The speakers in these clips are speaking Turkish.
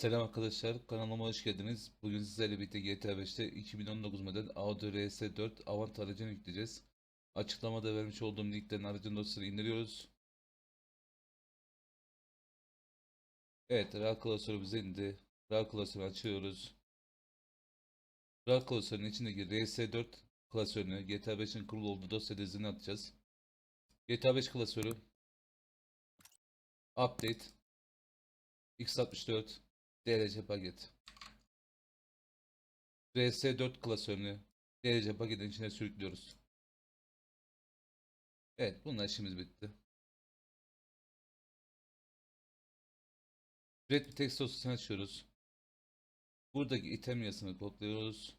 Selam arkadaşlar, kanalıma hoş geldiniz. Bugün sizlerle birlikte GTA 5'te 2019 model Audi RS4 Avant aracını yükleyeceğiz. Açıklamada vermiş olduğum linkten aracın dosyasını indiriyoruz. Evet, RAW klasörümüze indi. RAW klasörü açıyoruz. RAW klasörünün içindeki RS4 klasörünü GTA 5'in kurulu olduğu dosya dizine atacağız. GTA 5 klasörü Update x64 DLC paket. RS4 klasörünü DLC paketin içine sürüklüyoruz. Evet, bununla işimiz bitti. Red bir text dosyasını açıyoruz. Buradaki item yazısını kodluyoruz.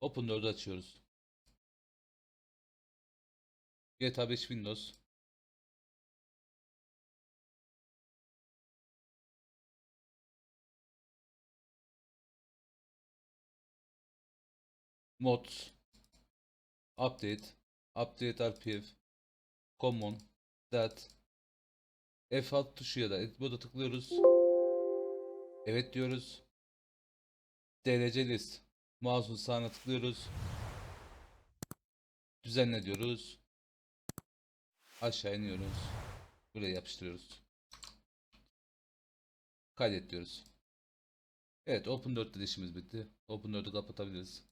Open 4'ü açıyoruz. GTA 5 Windows. Mods. Update. Update RPF. Common. That. F6 tuşu ya da Edit Mode'a tıklıyoruz. Evet diyoruz. DLC list. Mouse'un sağına tıklıyoruz. Düzenle diyoruz. Aşağı iniyoruz. Buraya yapıştırıyoruz. Kaydet diyoruz. Evet Open 4'te de işimiz bitti. Open 4'ü kapatabiliriz.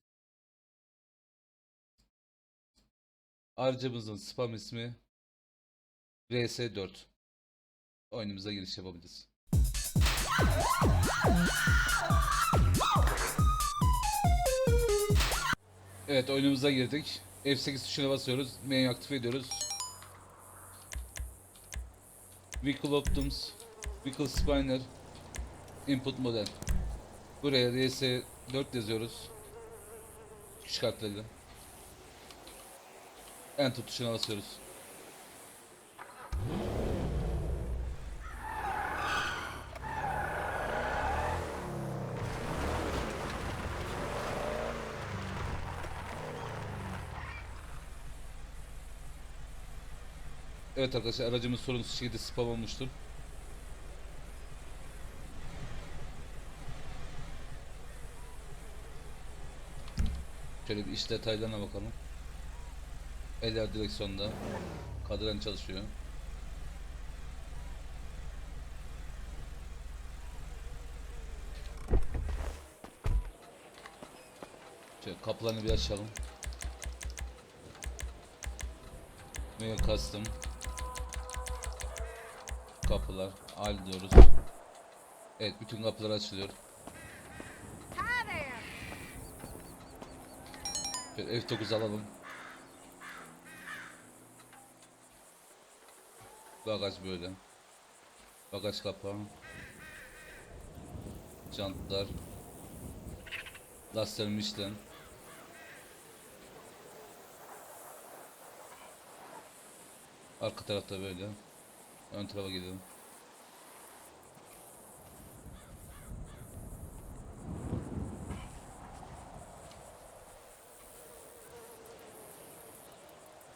Aracımızın spam ismi RS4. Oyunumuza giriş yapabiliriz. Evet oyunumuza girdik. F8 tuşuna basıyoruz. Menü aktif ediyoruz. Vehicle Options, Vehicle Spiner, Input Model. Buraya RS4 yazıyoruz. Küçük harflerle. Enter tuşuna basıyoruz. Evet arkadaşlar aracımız sorunsuz şekilde spam olmuştur. Şöyle bir iş detaylarına bakalım. Eller direksiyonda. Kadran çalışıyor. Şöyle kapılarını bir açalım. Ve custom kapılar al diyoruz. Evet bütün kapılar açılıyor. Şöyle F9 alalım. Bagaj böyle. Bagaj kapağı. Jantlar. Lastikler Michelin. Arka tarafta böyle. Ön tarafa gidelim.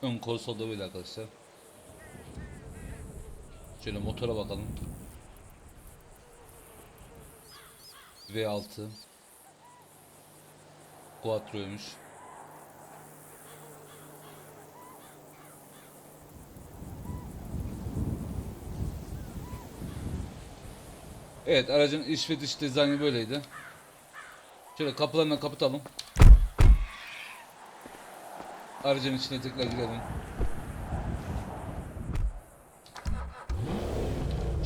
Ön konsolda böyle arkadaşlar. Şöyle motora bakalım. V6 Quattro'ymuş. Evet aracın iç ve dış dizaynı böyleydi. Şöyle kapılarını kapatalım. Aracın içine tekrar girelim.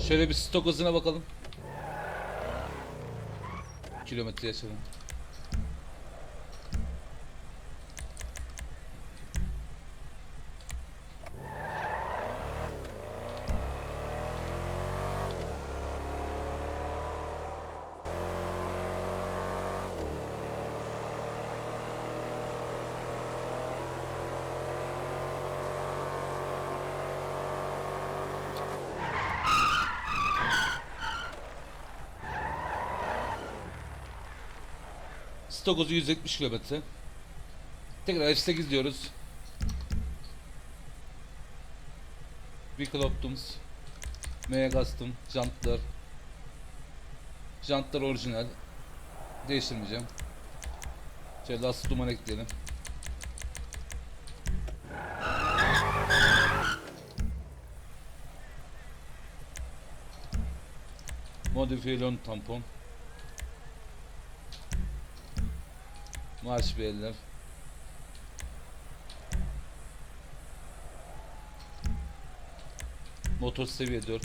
Şöyle bir stok hızına bakalım. Kilometreye sorun. 9'u 170 kilometre. Tekrar F8 diyoruz. Vehicle Optums. M'ye kastım. Jantlar. Jantlar orijinal. Değiştirmeyeceğim. Şöyle lastik duman ekleyelim. Modifiyelon tampon. Marş beller. Motor seviye 4.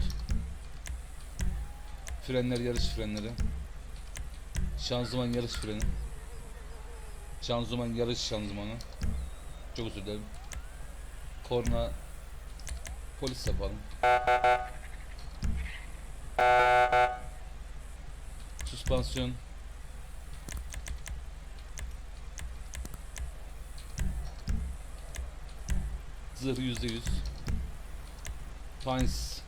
Frenler yarış frenleri. Şanzıman yarış freni. Şanzıman yarış şanzımanı. Çok özür dilerim. Korna polis yapalım. Süspansiyon Zırh %100 Pines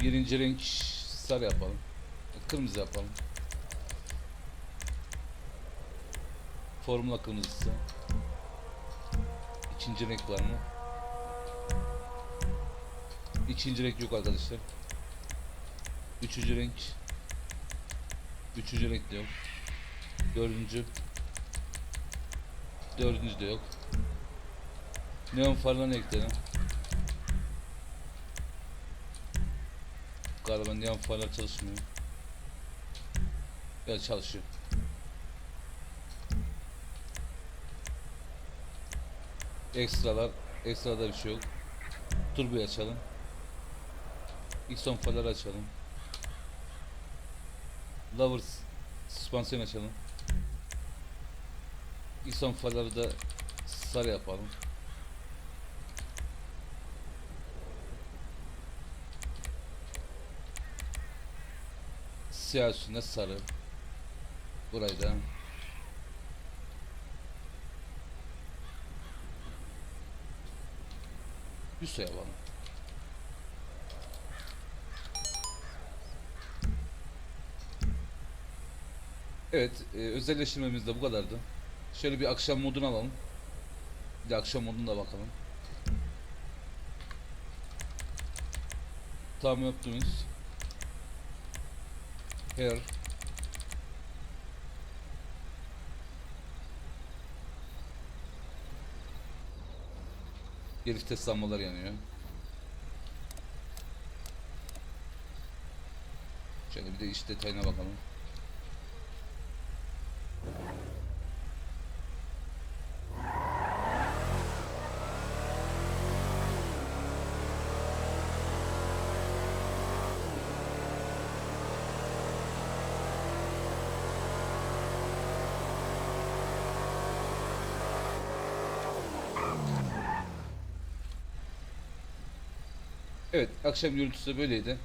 Birinci renk sarı yapalım. Kırmızı yapalım. Formula kırmızısı. İkinci renk var mı? İkinci renk yok arkadaşlar. Üçüncü renk. Üçüncü renk de yok. Dördüncü. Dördüncü de yok Neon farlarını ekledim. Galiba neon farlar çalışmıyor. Ya çalışıyor Ekstralar Ekstrada bir şey yok. Turboyu açalım. Xon farları açalım. Lovers süspansiyon açalım. Xon farları da sarı yapalım Siyah üstünde sarı Burayı da Üste yapalım Evet, e, özelleştirmemiz de bu kadardı. Şöyle bir akşam modunu alalım. Bir de akşam moduna da bakalım. Tamam yaptınız. Hair. Geri vites lambalar yanıyor. Şöyle bir de iç detayına bakalım. Evet, akşam görüntüsü böyleydi.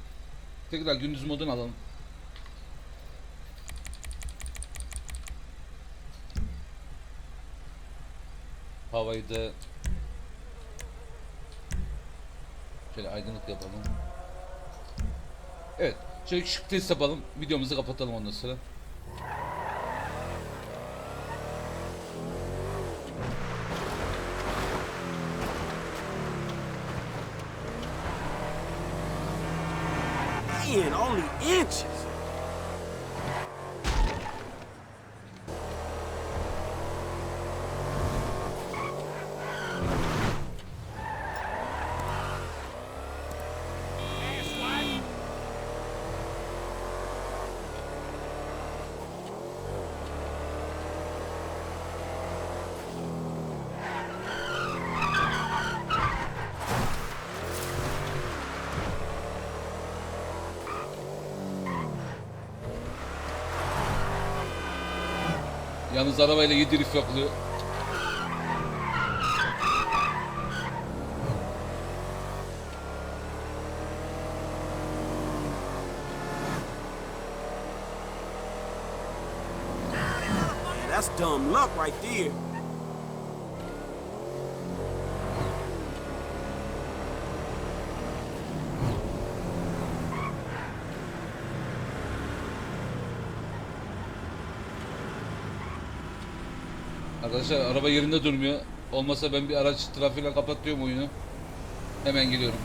Tekrar gündüz modunu alalım. Havayı da şöyle aydınlık yapalım. Evet, şöyle küçük test yapalım. Videomuzu kapatalım ondan sonra. Only inches. Yalnız arabayla 7 rif yapılıyor. That's dumb luck right there. Arkadaşlar araba yerinde durmuyor. Olmasa ben bir araç trafiğiyle kapatıyorum oyunu. Hemen geliyorum.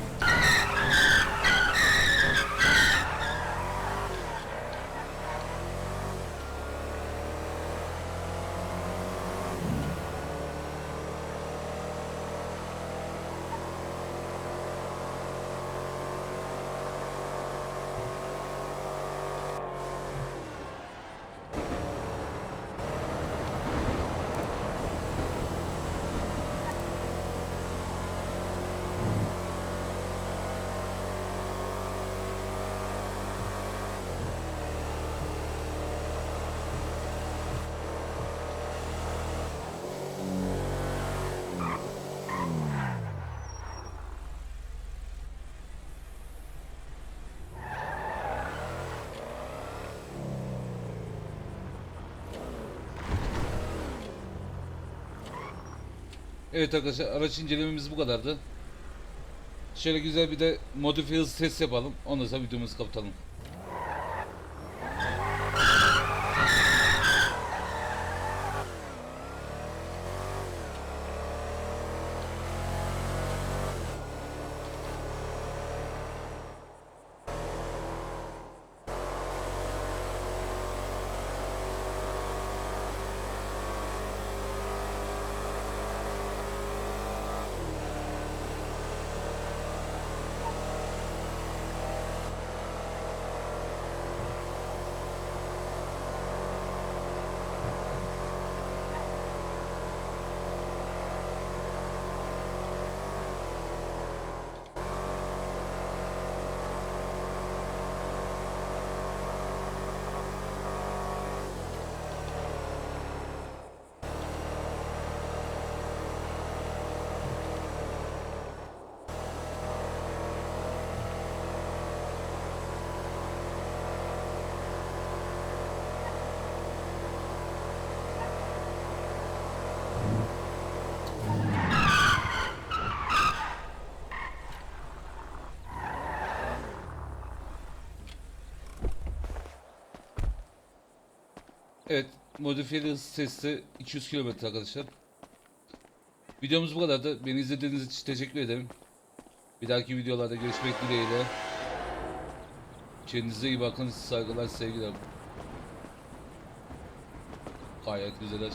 Evet arkadaşlar araç incelememiz bu kadardı. Şöyle güzel bir de modifiye hız test yapalım. Ondan sonra videomuzu kapatalım. Evet, modifiyeli hız testi 200 km arkadaşlar. Videomuz bu kadardı. Beni izlediğiniz için teşekkür ederim. Bir dahaki videolarda görüşmek dileğiyle. Kendinize iyi bakın. Saygılar, sevgiler. Gayet güzel aç.